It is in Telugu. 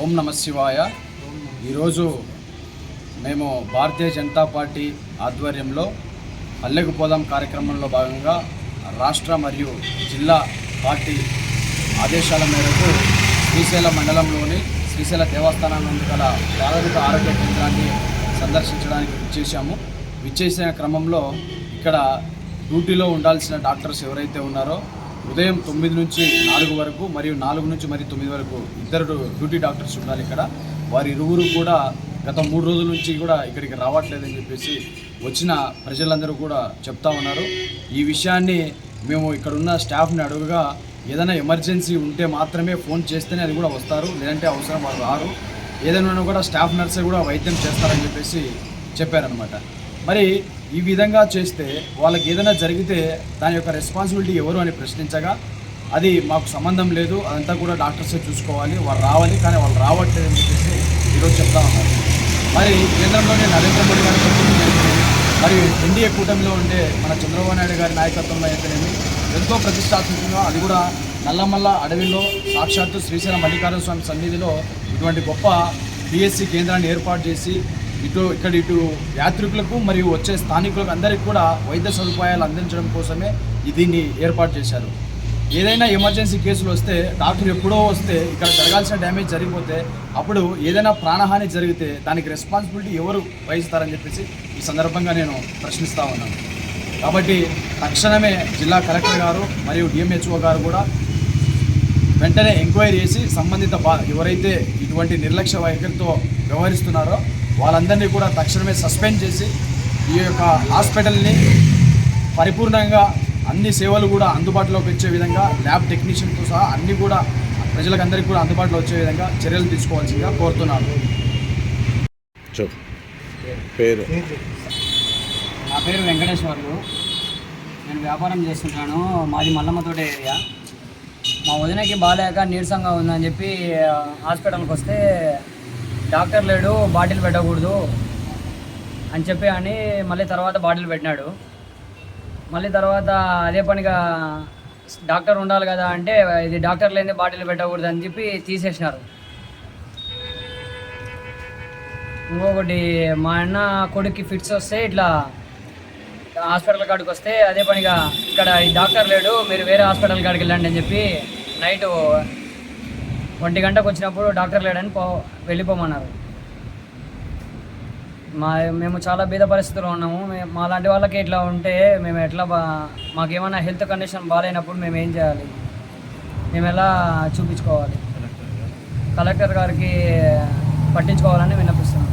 ఓం నమ శివాయ. ఈరోజు మేము భారతీయ జనతా పార్టీ ఆధ్వర్యంలో పల్లెకు పోదాం కార్యక్రమంలో భాగంగా రాష్ట్ర మరియు జిల్లా పార్టీ ఆదేశాల మేరకు శ్రీశైల మండలంలోని శ్రీశైల దేవస్థానం నుండి గల ప్రాథమిక ఆరోగ్య కేంద్రాన్ని సందర్శించడానికి విచ్చేసాము విచ్చేసిన క్రమంలో ఇక్కడ డ్యూటీలో ఉండాల్సిన డాక్టర్స్ ఎవరైతే ఉన్నారో ఉదయం తొమ్మిది నుంచి నాలుగు వరకు మరియు నాలుగు నుంచి మరి తొమ్మిది వరకు ఇద్దరు డ్యూటీ డాక్టర్స్ ఉండాలి ఇక్కడ. వారి ఇరువురు కూడా గత మూడు రోజుల నుంచి కూడా ఇక్కడికి రావట్లేదని చెప్పేసి వచ్చిన ప్రజలందరూ కూడా చెప్తా ఉన్నారు. ఈ విషయాన్ని మేము ఇక్కడున్న స్టాఫ్ని అడుగుగా ఏదైనా ఎమర్జెన్సీ ఉంటే మాత్రమే ఫోన్ చేస్తేనే అది కూడా వస్తారు. లేదంటే అవసరం వాళ్ళు రారు. ఏదైనా కూడా స్టాఫ్ నర్సే కూడా వైద్యం చేస్తారని చెప్పేసి చెప్పారనమాట మరి ఈ విధంగా చేస్తే వాళ్ళకి ఏదైనా జరిగితే దాని యొక్క రెస్పాన్సిబిలిటీ ఎవరు అని ప్రశ్నించగా అది మాకు సంబంధం లేదు అదంతా కూడా డాక్టర్సే చూసుకోవాలి వాళ్ళు రావాలి కానీ వాళ్ళు రావట్లేదు అని చెప్పేసి ఈరోజు చెప్తా ఉన్నారు మరి కేంద్రంలోనే నరేంద్ర మోడీ గారి ప్రభుత్వం మరి ఎన్డీఏ కూటమిలో ఉండే మన చంద్రబాబు నాయుడు గారి నాయకత్వంలో అయితేనేమి ఎంతో ప్రతిష్టాత్మకంగా అది కూడా నల్లమల్ల అడవిలో సాక్షాత్తు శ్రీశైలం మల్లికార్జున స్వామి సన్నిధిలో ఇటువంటి గొప్ప బీఎస్సీ కేంద్రాన్ని ఏర్పాటు చేసి ఇటు ఇక్కడ ఇటు యాత్రికులకు మరియు వచ్చే స్థానికులకు అందరికీ కూడా వైద్య సదుపాయాలు అందించడం కోసమే దీన్ని ఏర్పాటు చేశారు. ఏదైనా ఎమర్జెన్సీ కేసులు వస్తే డాక్టర్ ఎప్పుడో వస్తే ఇక్కడ జరగాల్సిన డ్యామేజ్ జరిగిపోతే అప్పుడు ఏదైనా ప్రాణహాని జరిగితే దానికి రెస్పాన్సిబిలిటీ ఎవరు వహిస్తారని చెప్పేసి ఈ సందర్భంగా నేను ప్రశ్నిస్తా ఉన్నాను. కాబట్టి తక్షణమే జిల్లా కలెక్టర్ గారు మరియు డిఎంహెచ్ఓ గారు కూడా వెంటనే ఎంక్వైరీ చేసి సంబంధిత బా ఎవరైతే ఇటువంటి నిర్లక్ష్య వైఖరితో వ్యవహరిస్తున్నారో వాళ్ళందరినీ కూడా తక్షణమే సస్పెండ్ చేసి ఈ యొక్క హాస్పిటల్ని పరిపూర్ణంగా అన్ని సేవలు కూడా అందుబాటులోకి వచ్చే విధంగా ల్యాబ్ టెక్నీషియన్తో సహా అన్ని కూడా ప్రజలకందరికీ కూడా అందుబాటులో వచ్చే విధంగా చర్యలు తీసుకోవాల్సిందిగా కోరుతున్నాను. పేరు. నా పేరు వెంకటేశ్వర్లు. నేను వ్యాపారం చేస్తుంటాను. మాది మల్లమ్మతోట ఏరియా. మా వదినకి బాగాలేక నీరసంగా ఉందని చెప్పి హాస్పిటల్కి వస్తే డాక్టర్ లేడు బాటిల్ పెట్టకూడదు అని చెప్పి అని మళ్ళీ తర్వాత బాటిల్ పెట్టినాడు. మళ్ళీ తర్వాత అదే పనిగా డాక్టర్ ఉండాలి కదా అంటే ఇది డాక్టర్ లేని బాటిల్ పెట్టకూడదు అని చెప్పి తీసేసినారు. ఇంకొకటి మా అన్న కొడుక్కి ఫిట్స్ వస్తే ఇట్లా హాస్పిటల్ కాడికి వస్తే అదే పనిగా ఇక్కడ ఈ డాక్టర్ లేడు మీరు వేరే హాస్పిటల్ కాడికి వెళ్ళండి అని చెప్పి నైట్ ఒంటి గంటకు వచ్చినప్పుడు డాక్టర్ లేడని పో వెళ్ళిపోమన్నారు. మా మేము చాలా బీద పరిస్థితుల్లో ఉన్నాము. మా లాంటి వాళ్ళకి ఇట్లా ఉంటే మేము ఎట్లా బా మాకేమైనా హెల్త్ కండిషన్ బాగాలేనప్పుడు మేము ఏం చేయాలి? మేము ఎలా చూపించుకోవాలి? కలెక్టర్ గారికి పట్టించుకోవాలని విన్నపిస్తున్నాం.